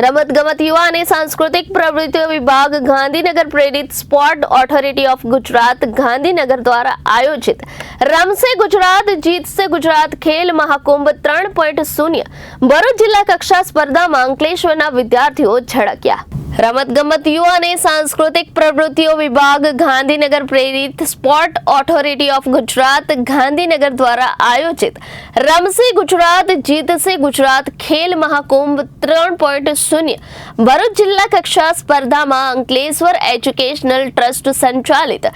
રમતગમત યુવા અને સાંસ્કૃતિક પ્રવૃત્તિઓ વિભાગ ગાંધીનગર પ્રેરિત sport authority of Gujarat Gandhinagar દ્વારા આયોજિત રમશે ગુજરાત, જીતશે ગુજરાત ખેલ મહાકુંભ ત્રણ પોઈન્ટ શૂન્ય. ભરૂચ જિલ્લા કક્ષા સ્પર્ધામાં અંકલેશ્વરના વિદ્યાર્થીઓ ઝળક્યા. રમતગમત યુવા અને સાંસ્કૃતિક પ્રવૃત્તિઓ વિભાગ, ગાંધીનગર પ્રેરિત sport authority of Gujarat, Gandhinagar દ્વારા આયોજિત રમશે ગુજરાત, જીતશે ગુજરાત ખેલ મહાકુંભ ત્રણ પોઈન્ટ શૂન્ય. ભરૂચ જિલ્લા કક્ષા સ્પર્ધામાં અંકલેશ્વર એજ્યુકેશનલ ટ્રસ્ટ સંચાલિત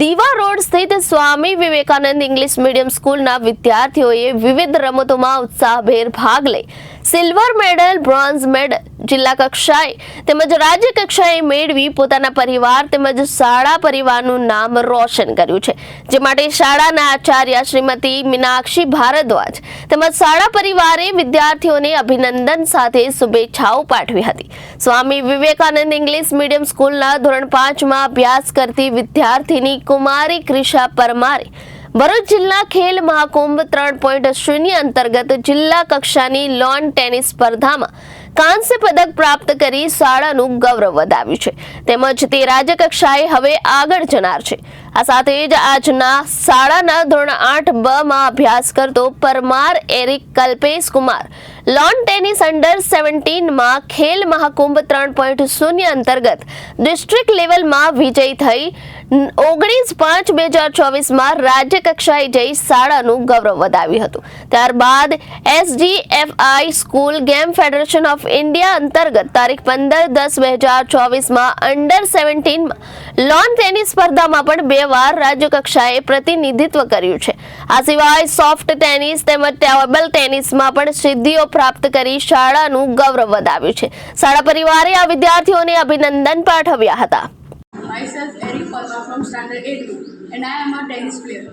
દીવા રોડ સ્થિત સ્વામી વિવેકાનંદ ઇંગ્લિશ મીડિયમ સ્કૂલના વિદ્યાર્થીઓએ વિવિધ રમતોમાં ઉત્સાહભેર ભાગ લઈ સિલ્વર મેડલ બ્રોન્ઝ મેડલ જિલ્લા કક્ષાએ તેમજ રાજ્ય કક્ષાએ મેળવી પોતાના પરિવાર તેમજ શાળા પરિવારનું નામ રોશન કર્યું છે. જે માટે શાળાના આચાર્ય શ્રીમતી મીનાક્ષી ભારદ્વાજ તેમજ શાળા પરિવારે વિદ્યાર્થીઓને અભિનંદન સાથે શુભેચ્છાઓ પાઠવી હતી. સ્વામી વિવેકાનંદ ઇંગ્લિશ મીડિયમ સ્કૂલના ધોરણ પાંચમાં અભ્યાસ કરતી વિદ્યાર્થીની કુમારી ક્રિશા પરમારે ભરૂચ જિલ્લા ખેલ મહાકુંભ ત્રણ પોઈન્ટ શૂન્ય અંતર્ગત જિલ્લા કક્ષાની લોન ટેનિસ સ્પર્ધામાં કાંસ્ય પદક પ્રાપ્ત કરી શાળાનું ગૌરવ વધાવ્યું છે. તેમજ તે રાજ્ય કક્ષાએ હવે આગળ જનાર છે. આ સાથે જ આજના શાળાના ધોરણ આઠ બ માં અભ્યાસ કરતો Parmar Eric Kalpesh Kumar. Lawn tennis under સેવન્ટીનમાં Khel Mahakumbh ત્રણ પોઈન્ટ શૂન્ય અંતર્ગત ડિસ્ટ્રિક્ટ લેવલમાં વિજય થઈ. ઓગણીસ પાંચ બે હજાર ચોવીસમાં રાજ્ય કક્ષાએ જઈ શાળાનું ગૌરવ વધાવ્યું હતું. ત્યારબાદ SDFI school game federation of India અંતર્ગત તારીખ પંદર દસ બે હજાર ચોવીસમાં અંડર સેવન્ટીનમાં લોન ટેનિસ સ્પર્ધામાં પણ બે વાર રાજ્યકક્ષાએ પ્રતિનિધિત્વ કર્યું છે આ સિવાય સોફ્ટ ટેનિસ તેમજ ટેબલ ટેનિસમાં પણ સિદ્ધિઓ પ્રાપ્ત કરી શાળાનું ગૌરવ વધાવ્યું છે શાળા પરિવારે આ વિદ્યાર્થીઓને અભિનંદન પાઠવ્યા હતા Myself Eric Palma from Standard 8 and I am a tennis player.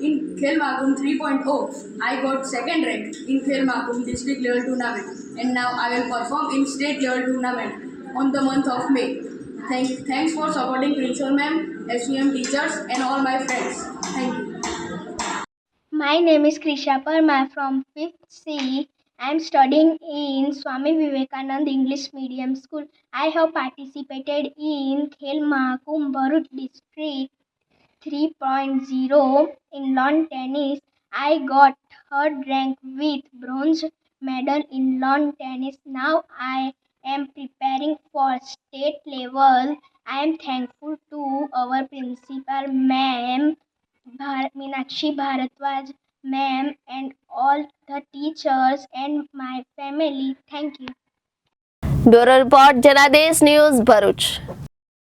In Khel Magum 3.0, I got second rank in Khel Magum district level tournament and now I will perform in state level tournament on the month of May. Thank, thanks for supporting Principal Ma'am, SVM teachers and all my friends. Thank you. My name is Krisha Parmar from 5th C. I am studying in Swami Vivekanand English Medium School. I have participated in Khel Mahakumbh District 3.0 in lawn tennis. I got third rank with bronze medal in lawn tennis. Now I am preparing for state level. I am thankful to our principal ma'am Bhar- Meenakshi Bharatwaj ma'am and all the teachers and my family. Thank you. Bureau report Janadesh news Bharuch